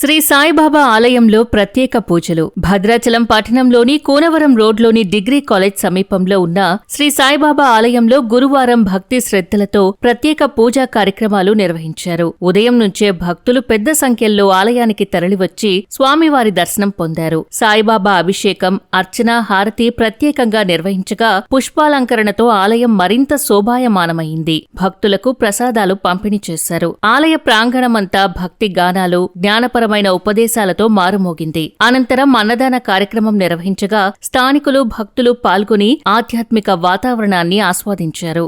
శ్రీ సాయిబాబా ఆలయంలో ప్రత్యేక పూజలు. భద్రాచలం పట్టణంలోని కూనవరం రోడ్లోని డిగ్రీ కాలేజ్ సమీపంలో ఉన్న శ్రీ సాయిబాబా ఆలయంలో గురువారం భక్తి శ్రద్ధలతో ప్రత్యేక పూజా కార్యక్రమాలు నిర్వహించారు. ఉదయం నుంచే భక్తులు పెద్ద సంఖ్యలో ఆలయానికి తరలివచ్చి స్వామివారి దర్శనం పొందారు. సాయిబాబా అభిషేకం అర్చన హారతి ప్రత్యేకంగా నిర్వహించగా పుష్పాలంకరణతో ఆలయం మరింత శోభాయమానమైంది. భక్తులకు ప్రసాదాలు పంపిణీ చేశారు. ఆలయ ప్రాంగణమంతా భక్తి గానాలు సంబంధమైన ఉపదేశాలతో మారుమోగింది. అనంతరం అన్నదాన కార్యక్రమం నిర్వహించగా స్థానికులు భక్తులు పాల్గొని ఆధ్యాత్మిక వాతావరణాన్ని ఆస్వాదించారు.